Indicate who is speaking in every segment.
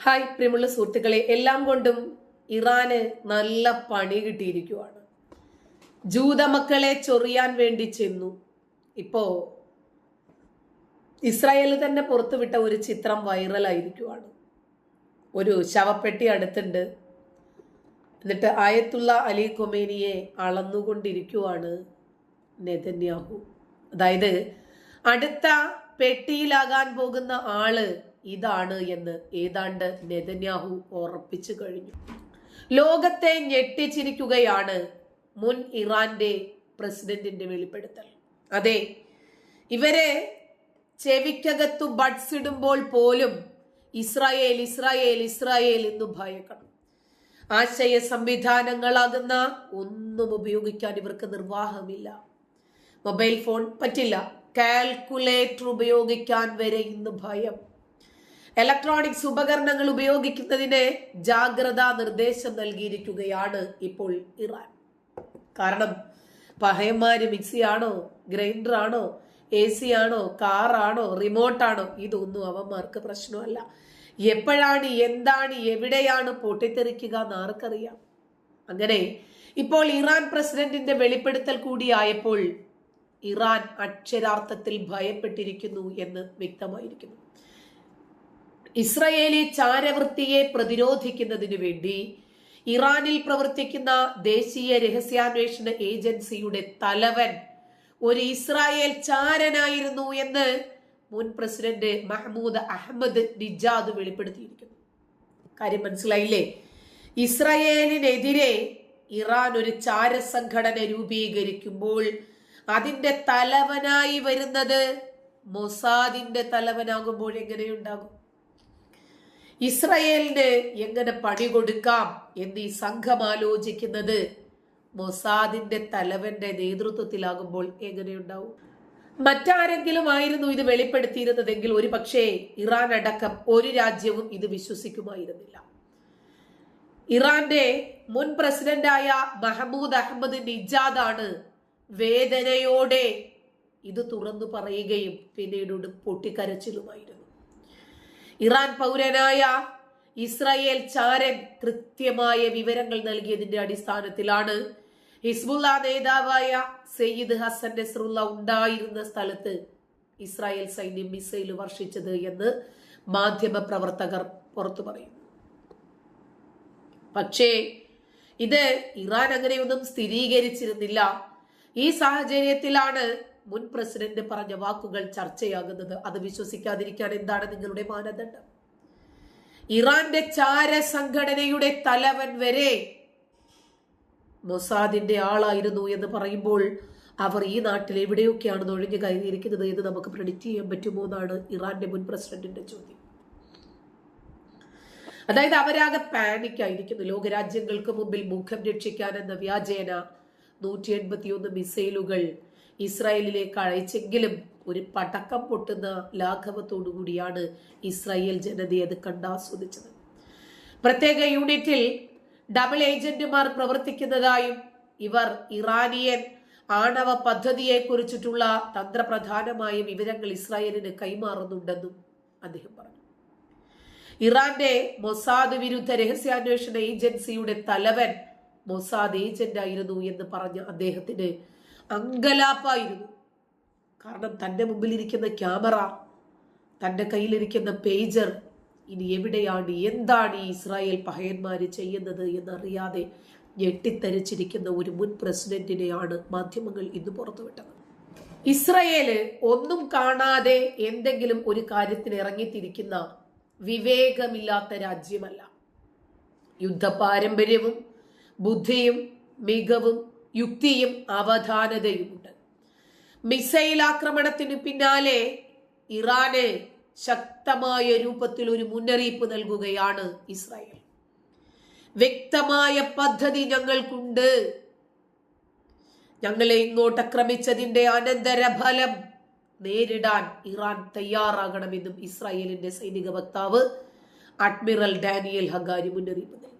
Speaker 1: Hi പ്രിയമുള്ള സുഹൃത്തുക്കളെ എല്ലാം കൊണ്ടും ഇറാന് നല്ല പണി കിട്ടിയിരിക്കുവാണ്. ജൂതമക്കളെ ചൊറിയാൻ വേണ്ടി ചെന്നു. ഇപ്പോ ഇസ്രായേൽ തന്നെ പുറത്തുവിട്ട ഒരു ചിത്രം വൈറലായിരിക്കുവാണ്. ഒരു ശവപ്പെട്ടി അടുത്തുണ്ട്. എന്നിട്ട് ആയത്തുള്ള അലി കൊമേനിയെ അളന്നുകൊണ്ടിരിക്കുവാണ് നെതന്യാഹു. അതായത് അടുത്ത പെട്ടിയിലാകാൻ പോകുന്ന ആൾ ഇതാണ് എന്ന് ഏതാണ്ട് നെതന്യാഹു ഉറപ്പിച്ചു കഴിഞ്ഞു. ലോകത്തെ ഞെട്ടിച്ചിരിക്കുകയാണ് മുൻ ഇറാന്റെ പ്രസിഡന്റിന്റെ വെളിപ്പെടുത്തൽ. അതെ ഇവരെ ചെവിക്കകത്തു ബഡ്സ് ഇടുമ്പോൾ പോലും ഇസ്രായേൽ ഇസ്രായേൽ ഇസ്രായേൽ എന്ന് ഭയക്കണം. ആശയ സംവിധാനങ്ങളാകുന്ന ഒന്നും ഉപയോഗിക്കാൻ ഇവർക്ക് നിർവാഹമില്ല. മൊബൈൽ ഫോൺ പറ്റില്ല. കാൽക്കുലേറ്റർ ഉപയോഗിക്കാൻ വരെ ഇന്ന് ഭയം. ഇലക്ട്രോണിക്സ് ഉപകരണങ്ങൾ ഉപയോഗിക്കുന്നതിന് ജാഗ്രതാ നിർദ്ദേശം നൽകിയിരിക്കുകയാണ് ഇപ്പോൾ ഇറാൻ. കാരണം പഹയന്മാര് മിക്സിയാണോ ഗ്രൈൻഡറാണോ എ സി ആണോ കാറാണോ റിമോട്ടാണോ ഇതൊന്നും അവന്മാർക്ക് പ്രശ്നമല്ല. എപ്പോഴാണ് എന്താണ് എവിടെയാണ് പൊട്ടിത്തെറിക്കുക എന്ന് ആർക്കറിയാം. അങ്ങനെ ഇപ്പോൾ ഇറാൻ പ്രസിഡന്റിന്റെ വെളിപ്പെടുത്തൽ കൂടിയായപ്പോൾ ഇറാൻ അക്ഷരാർത്ഥത്തിൽ ഭയപ്പെട്ടിരിക്കുന്നു എന്ന് വ്യക്തമായിരിക്കുന്നു. ഇസ്രയേലി ചാരവൃത്തിയെ പ്രതിരോധിക്കുന്നതിന് വേണ്ടി ഇറാനിൽ പ്രവർത്തിക്കുന്ന ദേശീയ രഹസ്യാന്വേഷണ ഏജൻസിയുടെ തലവൻ ഒരു ഇസ്രായേൽ ചാരനായിരുന്നു എന്ന് മുൻ പ്രസിഡന്റ് മഹ്മൂദ് അഹമ്മദ് നിജാദ് വെളിപ്പെടുത്തിയിരിക്കുന്നു. കാര്യം മനസ്സിലായില്ലേ? ഇസ്രയേലിനെതിരെ ഇറാൻ ഒരു ചാര സംഘടന രൂപീകരിക്കുമ്പോൾ അതിന്റെ തലവനായി വരുന്നത് മൊസാദിന്റെ തലവനാകുമ്പോൾ എങ്ങനെയുണ്ടാകും? ഇസ്രയേലിന് എങ്ങനെ പണി കൊടുക്കാം എന്ന് ഈ സംഘം ആലോചിക്കുന്നത്? മൊസാദിന്റെ തലവന്റെ നേതൃത്വത്തിലാകുമ്പോൾ എങ്ങനെയുണ്ടാവും? മറ്റാരെങ്കിലും ആയിരുന്നു ഇത് വെളിപ്പെടുത്തിയിരുന്നതെങ്കിൽ ഒരു പക്ഷേ ഇറാൻ അടക്കം ഒരു രാജ്യവും ഇത് വിശ്വസിക്കുമായിരുന്നില്ല. ഇറാന്റെ മുൻ പ്രസിഡന്റായ മഹമ്മൂദ് അഹമ്മദ് നിജാദാണ് വേദനയോടെ ഇത് തുറന്നു പറയുകയും പിന്നീട് പൊട്ടിക്കരച്ചിലുമായിരുന്നു. ഇറാൻ പൗരനായ ഇസ്രായേൽ ചാരൻ കൃത്യമായ വിവരങ്ങൾ നൽകിയതിന്റെ അടിസ്ഥാനത്തിലാണ് ഹിസ്ബുല്ല നേതാവായ സയ്യിദ് ഹസൻ നസ്രുല്ല ഉണ്ടായിരുന്ന സ്ഥലത്ത് ഇസ്രായേൽ സൈന്യം മിസൈൽ വർഷിച്ചത് എന്ന് മാധ്യമ പ്രവർത്തകർ പുറത്തു പറയുന്നു. പക്ഷേ ഇത് ഇറാൻ അങ്ങനെയൊന്നും സ്ഥിരീകരിച്ചിരുന്നില്ല. ഈ സാഹചര്യത്തിലാണ് മുൻ പ്രസിഡന്റ് പറഞ്ഞ വാക്കുകൾ ചർച്ചയാകുന്നത് അത് വിശ്വസിക്കാതിരിക്കാൻ എന്താണ് നിങ്ങളുടെ മാനദണ്ഡം? ഇറാന്റെ ചാര സംഘടനയുടെ തലവൻ വരെ മൊസാദിന്റെ ആളായിരുന്നു എന്ന് പറയുമ്പോൾ അവർ ഈ നാട്ടിൽ എവിടെയൊക്കെയാണ് നൊഴിഞ്ഞു കയറിയിരിക്കുന്നത് എന്ന് നമുക്ക് പ്രെഡിക്റ്റ് ചെയ്യാൻ പറ്റുമോ എന്നാണ് ഇറാന്റെ മുൻ പ്രസിഡന്റിന്റെ ചോദ്യം. അതായത് അവരാകെ പാനിക് ആയിരിക്കുന്നു. ലോകരാജ്യങ്ങൾക്ക് മുമ്പിൽ മുഖം രക്ഷിക്കാൻ എന്ന വ്യാജേന നൂറ്റി എൺപത്തിയൊന്ന് മിസൈലുകൾ ഇസ്രായേലിലേക്ക് അയച്ചെങ്കിലും ഒരു പടക്കം പൊട്ടുന്ന ലാഘവത്തോടു കൂടിയാണ് ഇസ്രായേൽ ജനതയെ അത് കണ്ടാസ്വദിച്ചത് പ്രത്യേക യൂണിറ്റിൽ ഡബിൾ ഏജന്റുമാർ പ്രവർത്തിക്കുന്നതായും ഇവർ ഇറാനിയൻ ആണവ പദ്ധതിയെ കുറിച്ചിട്ടുള്ള തന്ത്രപ്രധാനമായ വിവരങ്ങൾ ഇസ്രായേലിന് കൈമാറുന്നുണ്ടെന്നും അദ്ദേഹം പറഞ്ഞു. ഇറാന്റെ മൊസാദ് വിരുദ്ധ രഹസ്യാന്വേഷണ ഏജൻസിയുടെ തലവൻ മൊസാദ് ഏജന്റ് ആയിരുന്നു എന്ന് പറഞ്ഞ അദ്ദേഹത്തിന് അങ്കലാപ്പായിരുന്നു. കാരണം തന്റെ മുമ്പിലിരിക്കുന്ന ക്യാമറ തന്റെ കയ്യിലിരിക്കുന്ന പേജർ ഇനി എവിടെയാണ് എന്താണ് ഈ ഇസ്രായേൽ പഹയന്മാർ ചെയ്യുന്നത് എന്നറിയാതെ ഞെട്ടിത്തരിച്ചിരിക്കുന്ന ഒരു മുൻ പ്രസിഡന്റിനെയാണ് മാധ്യമങ്ങൾ ഇന്ന് പുറത്തുവിട്ടത്. ഇസ്രയേൽ ഒന്നും കാണാതെ എന്തെങ്കിലും ഒരു കാര്യത്തിന് ഇറങ്ങിത്തിരിക്കുന്ന വിവേകമില്ലാത്ത രാജ്യമല്ല. യുദ്ധ പാരമ്പര്യവും ബുദ്ധിയും മികവും യുക്തിയും അവധാനതയുമുണ്ട് മിസൈൽ ആക്രമണത്തിന് പിന്നാലെ ഇറാന് ശക്തമായ രൂപത്തിൽ ഒരു മുന്നറിയിപ്പ് നൽകുകയാണ് ഇസ്രായേൽ. വ്യക്തമായ പദ്ധതി ഞങ്ങൾക്കുണ്ട്. ഞങ്ങളെ ഇങ്ങോട്ട് ആക്രമിച്ചതിന്റെ അനന്തരഫലം നേരിടാൻ ഇറാൻ തയ്യാറാകണമെന്നും ഇസ്രായേലിന്റെ സൈനിക വക്താവ് അഡ്മിറൽ ഡാനിയൽ ഹഗാരി മുന്നറിയിപ്പ് നൽകി.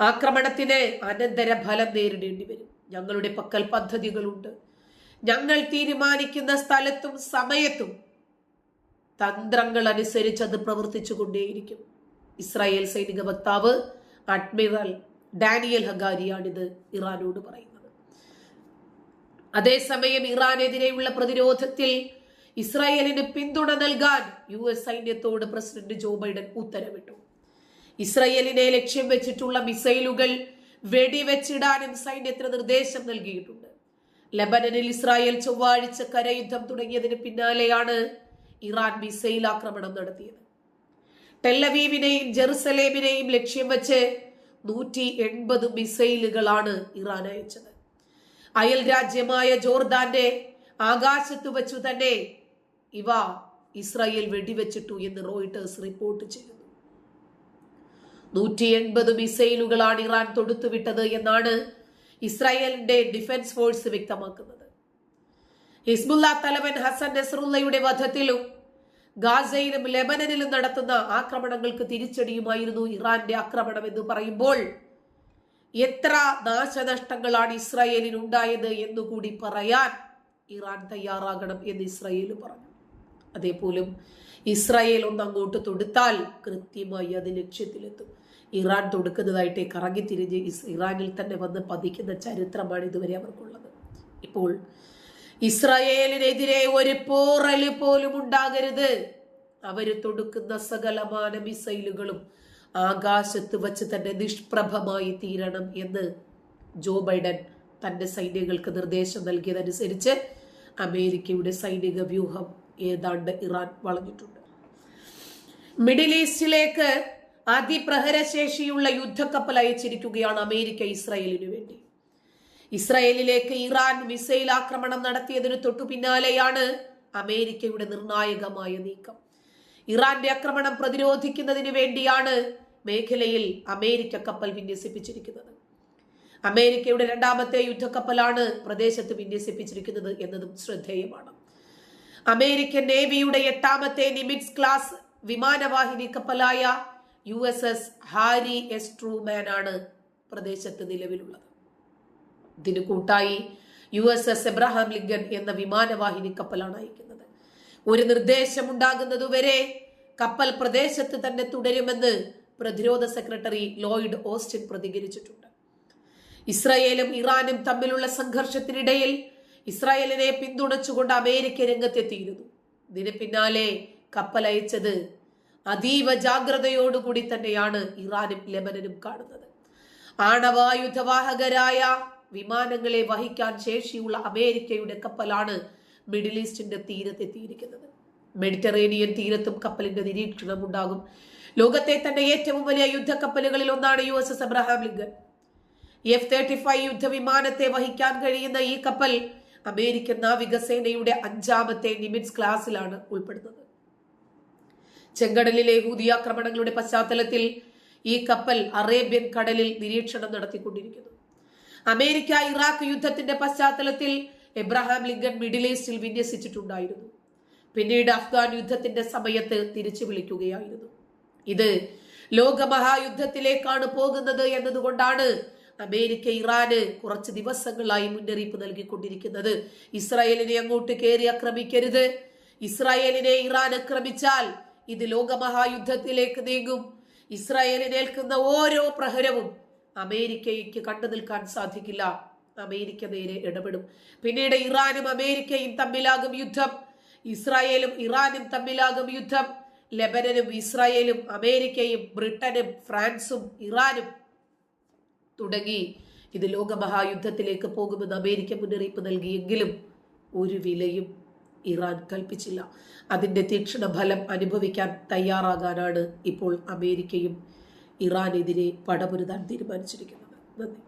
Speaker 1: ആക്രമണത്തിന് അനന്തര ഫലം നേരിടേണ്ടി വരും ഞങ്ങളുടെ പക്കൽ പദ്ധതികളുണ്ട്. ഞങ്ങൾ തീരുമാനിക്കുന്ന സ്ഥലത്തും സമയത്തും തന്ത്രങ്ങൾ അനുസരിച്ച് അത് പ്രവർത്തിച്ചു കൊണ്ടേയിരിക്കും ഇസ്രായേൽ സൈനിക വക്താവ് അഡ്മിറൽ ഡാനിയൽ ഹഗാരിയാണിത് ഇറാനോട് പറയുന്നത്. അതേസമയം ഇറാനെതിരെയുള്ള പ്രതിരോധത്തിൽ ഇസ്രായേലിന് പിന്തുണ നൽകാൻ യു എസ് സൈന്യത്തോട് പ്രസിഡന്റ് ജോ ബൈഡൻ ഉത്തരവിട്ടു. ഇസ്രായേലിനെ ലക്ഷ്യം വെച്ചിട്ടുള്ള മിസൈലുകൾ വെടിവെച്ചിടാനും സൈന്യത്തിന് നിർദ്ദേശം നൽകിയിട്ടുണ്ട്. ലബനനിൽ ഇസ്രായേൽ ചൊവ്വാഴ്ച കരയുദ്ധം തുടങ്ങിയതിന് പിന്നാലെയാണ് ഇറാൻ മിസൈൽ ആക്രമണം നടത്തിയത്. ടെല്ലവീവിനെയും ജെറുസലേമിനെയും ലക്ഷ്യം വെച്ച് നൂറ്റി എൺപത് മിസൈലുകളാണ് ഇറാൻ അയച്ചത്. അയൽ രാജ്യമായ ജോർദാന്റെ ആകാശത്ത് വെച്ചു തന്നെ ഇവ ഇസ്രായേൽ വെടിവെച്ചിട്ടു എന്ന് റോയിട്ടേഴ്സ് റിപ്പോർട്ട് ചെയ്യുന്നു. നൂറ്റി എൺപത് മിസൈലുകളാണ് ഇറാൻ തൊടുത്തുവിട്ടത് എന്നാണ് ഇസ്രായേലിന്റെ ഡിഫൻസ് ഫോഴ്സ് വ്യക്തമാക്കുന്നത്. ഹിസ്ബുല്ല തലവൻ ഹസൻ നസറുള്ളയുടെ വധത്തിലും ഗാസയിലും ലെബനനിലും നടത്തുന്ന ആക്രമണങ്ങൾക്ക് തിരിച്ചടിയുമായിരുന്നു ഇറാന്റെ ആക്രമണം എന്ന് പറയുമ്പോൾ എത്ര നാശനഷ്ടങ്ങളാണ് ഇസ്രായേലിന് ഉണ്ടായത് എന്നുകൂടി പറയാൻ ഇറാൻ തയ്യാറാകണം എന്ന് ഇസ്രായേൽ പറഞ്ഞു. അതേപോലും ഇസ്രായേൽ ഒന്ന് അങ്ങോട്ട് തൊടുത്താൽ കൃത്യമായി അത് ലക്ഷ്യത്തിലെത്തും. ഇറാൻ തൊടുക്കുന്നതായിട്ട് കറങ്ങിത്തിരിഞ്ഞ് ഇറാനിൽ തന്നെ വന്ന് പതിക്കുന്ന ചരിത്രമാണ് ഇതുവരെ അവർക്കുള്ളത്. ഇപ്പോൾ ഇസ്രായേലിനെതിരെ ഒരു പോറൽ പോലും ഉണ്ടാകരുത്. അവർ തൊടുക്കുന്ന സകലമാന മിസൈലുകളും ആകാശത്ത് വച്ച് തന്നെ നിഷ്പ്രഭമായി തീരണം എന്ന് ജോ ബൈഡൻ തന്റെ സൈന്യങ്ങൾക്ക് നിർദ്ദേശം നൽകിയതനുസരിച്ച് അമേരിക്കയുടെ സൈനിക വ്യൂഹം ഏതാണ്ട് ഇറാൻ വളഞ്ഞിട്ടുണ്ട്. മിഡിൽ ഈസ്റ്റിലേക്ക് അതിപ്രഹരശേഷിയുള്ള യുദ്ധക്കപ്പൽ അയച്ചിരിക്കുകയാണ് അമേരിക്ക ഇസ്രായേലിനു വേണ്ടി. ഇസ്രായേലിലേക്ക് ഇറാൻ മിസൈൽ ആക്രമണം നടത്തിയതിന് തൊട്ടു പിന്നാലെയാണ് അമേരിക്കയുടെ നിർണായകമായ നീക്കം. ഇറാന്റെ ആക്രമണം പ്രതിരോധിക്കുന്നതിന് വേണ്ടിയാണ് മേഖലയിൽ അമേരിക്ക കപ്പൽ വിന്യസിപ്പിച്ചിരിക്കുന്നത്. അമേരിക്കയുടെ രണ്ടാമത്തെ യുദ്ധക്കപ്പലാണ് പ്രദേശത്ത് വിന്യസിപ്പിച്ചിരിക്കുന്നത് എന്നതും ശ്രദ്ധേയമാണ്. അമേരിക്കൻ നേവിയുടെ എട്ടാമത്തെ നിമിറ്റ്സ് ക്ലാസ് വിമാനവാഹിനി കപ്പലായ U S S Harry S Truman ആണ് പ്രദേശത്ത് നിലവിലുള്ളത്. ഇതിനു കൂട്ടായി U S S Abraham Lincoln എന്ന വിമാനവാഹിനി കപ്പലാണ് അയക്കുന്നത്. ഒരു നിർദ്ദേശമുണ്ടാകുന്നതുവരെ കപ്പൽ പ്രദേശത്ത് തന്നെ തുടരുമെന്ന് പ്രതിരോധ സെക്രട്ടറി ലോയിഡ് ഓസ്റ്റിൻ പ്രതികരിച്ചിട്ടുണ്ട്. ഇസ്രായേലും ഇറാനും തമ്മിലുള്ള സംഘർഷത്തിനിടയിൽ ഇസ്രായേലിനെ പിന്തുണച്ചുകൊണ്ട് അമേരിക്ക രംഗത്തെത്തിയിരുന്നു. ഇതിന് പിന്നാലെ കപ്പൽ അയച്ചത് അതീവ ജാഗ്രതയോടുകൂടി തന്നെയാണ് ഇറാനും ലെബനനും കാണുന്നത്. ആണവായുധവാഹകരായ വിമാനങ്ങളെ വഹിക്കാൻ ശേഷിയുള്ള അമേരിക്കയുടെ കപ്പലാണ് മിഡിൽ ഈസ്റ്റിന്റെ തീരത്തെത്തിയിരിക്കുന്നത് മെഡിറ്ററേനിയൻ തീരത്തും കപ്പലിന്റെ നിരീക്ഷണം ഉണ്ടാകും ലോകത്തെ തന്നെ ഏറ്റവും വലിയ യുദ്ധക്കപ്പലുകളിൽ ഒന്നാണ് U S S Abraham Lincoln F thirty five യുദ്ധവിമാനത്തെ വഹിക്കാൻ കഴിയുന്ന ഈ കപ്പൽ അമേരിക്കൻ നാവികസേനയുടെ അഞ്ചാമത്തെ നിമിറ്റ്സ് ക്ലാസ്സിലാണ് ഉൾപ്പെടുന്നത്. ചെങ്കടലിലെ ഹൂതിയാക്രമണങ്ങളുടെ പശ്ചാത്തലത്തിൽ ഈ കപ്പൽ അറേബ്യൻ കടലിൽ നിരീക്ഷണം നടത്തിക്കൊണ്ടിരിക്കുന്നു. അമേരിക്ക ഇറാഖ് യുദ്ധത്തിന്റെ പശ്ചാത്തലത്തിൽ എബ്രഹാം ലിങ്കൺ മിഡിൽ ഈസ്റ്റിൽ വിന്യസിച്ചിട്ടുണ്ടായിരുന്നു. പിന്നീട് അഫ്ഗാൻ യുദ്ധത്തിന്റെ സമയത്ത് തിരിച്ചു വിളിക്കുകയായിരുന്നു. ഇത് ലോകമഹായുദ്ധത്തിലേക്കാണ് പോകുന്നത് എന്നതുകൊണ്ടാണ് അമേരിക്ക ഇറാന് കുറച്ച് ദിവസങ്ങളായി മുന്നറിയിപ്പ് നൽകിക്കൊണ്ടിരിക്കുന്നത്. ഇസ്രായേലിനെ അങ്ങോട്ട് കയറി ആക്രമിക്കരുത്. ഇസ്രായേലിനെ ഇറാൻ ആക്രമിച്ചാൽ ഇത് ലോകമഹായുദ്ധത്തിലേക്ക് നീങ്ങും. ഇസ്രായേലിനേൽക്കുന്ന ഓരോ പ്രഹരവും അമേരിക്കയ്ക്ക് കണ്ടു നിൽക്കാൻ സാധിക്കില്ല. അമേരിക്ക നേരെ ഇടപെടും. പിന്നീട് ഇറാനും അമേരിക്കയും തമ്മിലാകും യുദ്ധം. ഇസ്രായേലും ഇറാനും തമ്മിലാകും യുദ്ധം. ലെബനനും ഇസ്രായേലും അമേരിക്കയും ബ്രിട്ടനും ഫ്രാൻസും ഇറാനും തുടങ്ങി. ഇത് ലോകമഹായുദ്ധത്തിലേക്ക് പോകുമെന്ന് അമേരിക്ക മുന്നറിയിപ്പ് നൽകിയെങ്കിലും ഒരു വിലയും ഇറാൻ കൽപ്പിച്ചില്ല. അതിന്റെ തീക്ഷണ ഫലം അനുഭവിക്കാൻ തയ്യാറാകാനാണ് ഇപ്പോൾ അമേരിക്കയും ഇറാനെതിരെ പടപൊരുതാൻ തീരുമാനിച്ചിരിക്കുന്നത്. നന്ദി.